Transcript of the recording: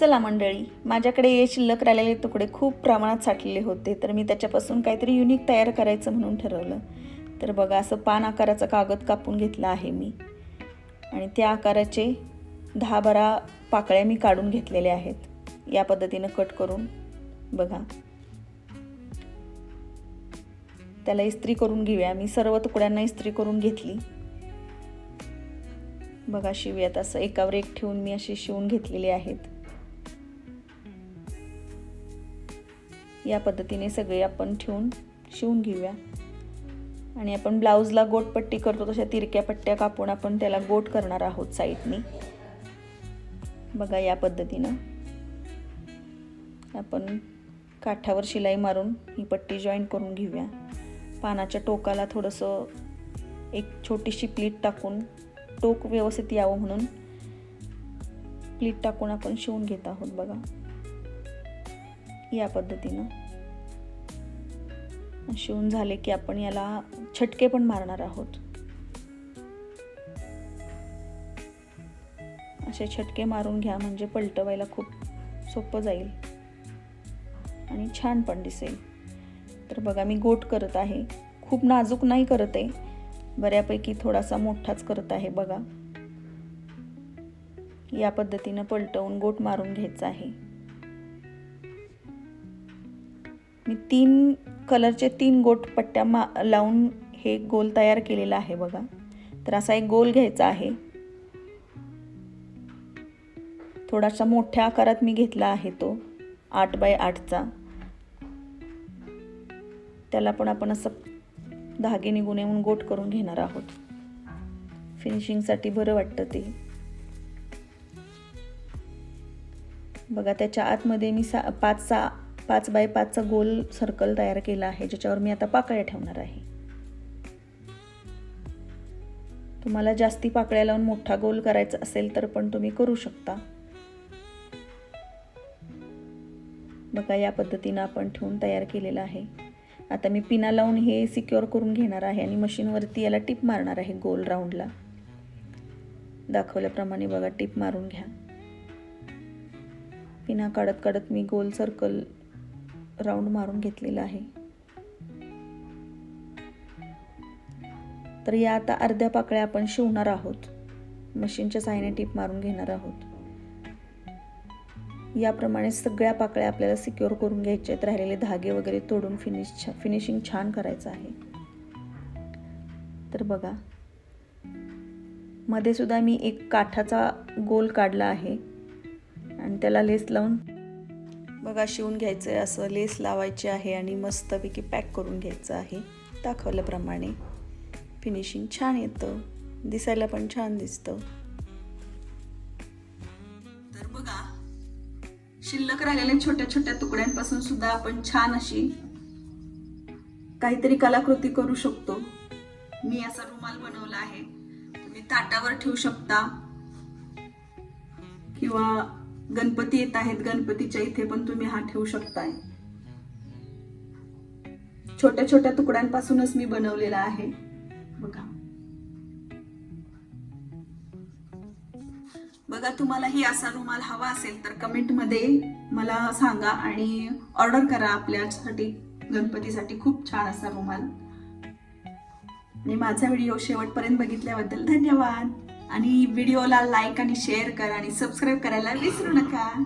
चला मंडळी माझ्याकडे हे शिल्लक राहिलेले तुकडे खूप प्रमाणात साठलेले होते तर मी त्याच्यापासून काहीतरी युनिक तयार करायचं म्हणून ठरवलं. तर बघा असं पान आकाराचा कागद कापून घेतला आहे मी. आणि त्या आकाराचे दहा बारा पाकळ्या मी काढून घेतलेल्या आहेत. या पद्धतीनं कट करून बघा. त्याला इस्त्री करून घेऊया. मी सर्व तुकड्यांना इस्त्री करून घेतली. बघा शिवयात असं एकावर एक ठेवून मी अशी शिवून घेतलेली आहेत. या पद्धतीने सगळे आपण ठेवून शिवून घेऊया. आणि आपण ब्लाऊजला गोटपट्टी करतो तशा तिरक्या पट्ट्या कापून आपण त्याला गोट करणार आहोत साईडनी. बघा या पद्धतीनं. आपण काठावर शिलाई मारून ही पट्टी जॉईन करून घेऊया. पानाच्या टोकाला थोडंसं एक छोटीशी प्लीट टाकून टोक व्यवस्थित यावं म्हणून प्लीट टाकून आपण शिवून घेत आहोत बघा. या पद्धतीनं. शिवून झाले की आपण याला छटके पण मारणार आहोत. असे छटके मारून घ्या म्हणजे पलटवायला खूप सोपं जाईल. आणि छान पण दिसेल. तर बघा मी गोट करत आहे. खूप नाजूक नाही करत आहे. बऱ्यापैकी थोडासा मोठाच करत आहे बघा. या पद्धतीनं पलटवून गोट मारून घ्यायचा आहे. मी तीन कलरचे तीन गोट पट्ट्या मा लावून हे गोल तयार केलेला आहे बघा. तर असा एक गोल घ्यायचा आहे. थोडासा मोठ्या आकारात मी घेतला आहे तो आठ बाय आठचा. त्याला पण आपण असं धागे निघून येऊन गोट करून घेणार आहोत. फिनिशिंगसाठी बरं वाटतं ते. बघा त्याच्या आतमध्ये मी सा पाच सा पाच बाय पाचचा गोल सर्कल तयार केला आहे ज्याच्यावर मी आता पाकळ्या ठेवणार आहे. तुम्हाला जास्ती पाकळ्या लावून मोठा गोल करायचा असेल तर पण तुम्ही करू शकता. बघा या पद्धतीनं आपण ठेवून तयार केलेलं आहे. आता मी पिना लावून हे सिक्युअर करून घेणार आहे आणि मशीनवरती याला टिप मारणार आहे गोल राऊंडला दाखवल्याप्रमाणे बघा टिप मारून घ्या. पिना काढत काढत मी गोल सर्कल राऊंड मारून घेतलेला आहे. तर या आता अर्ध्या पाकळ्या आपण शिवणार आहोत. मशीनच्या साहाय्याने टीप मारून घेणार आहोत. याप्रमाणे सगळ्या पाकळ्या आपल्याला सिक्युअर करून घ्यायच्या आहेत राहिलेले धागे वगैरे तोडून फिनिश फिनिशिंग छान करायचं आहे. तर बघा. मध्ये सुद्धा मी एक काठाचा गोल काढला आहे. आणि त्याला लेस लावून बघा शिवून घ्यायचं आहे असं लेस लावायची आहे आणि मस्तपैकी पॅक करून घ्यायचं आहे. दाखवल्याप्रमाणे फिनिशिंग छान येतं. दिसायला पण छान दिसतं. शिल्लक राहिलेल्या छोट्या छोट्या तुकड्यांपासून सुद्धा आपण छान अशी काहीतरी कलाकृती करू शकतो. मी असा रुमाल बनवला आहे. तुम्ही ताटावर ठेवू शकता. किंवा गणपती येत आहेत गणपतीच्या इथे पण तुम्ही हा ठेवू शकताय. छोट्या छोट्या तुकड्यांपासूनच मी बनवलेला आहे. बघा तुम्हाला ही असा रुमाल हवा असेल तर कमेंटमध्ये मला सांगा आणि ऑर्डर करा आपल्यासाठी गणपतीसाठी. खूप छान असा रुमाल. आणि माझा व्हिडिओ शेवटपर्यंत बघितल्याबद्दल धन्यवाद. आणि व्हिडिओला लाईक आणि शेअर करा आणि सबस्क्राईब करायला विसरू नका.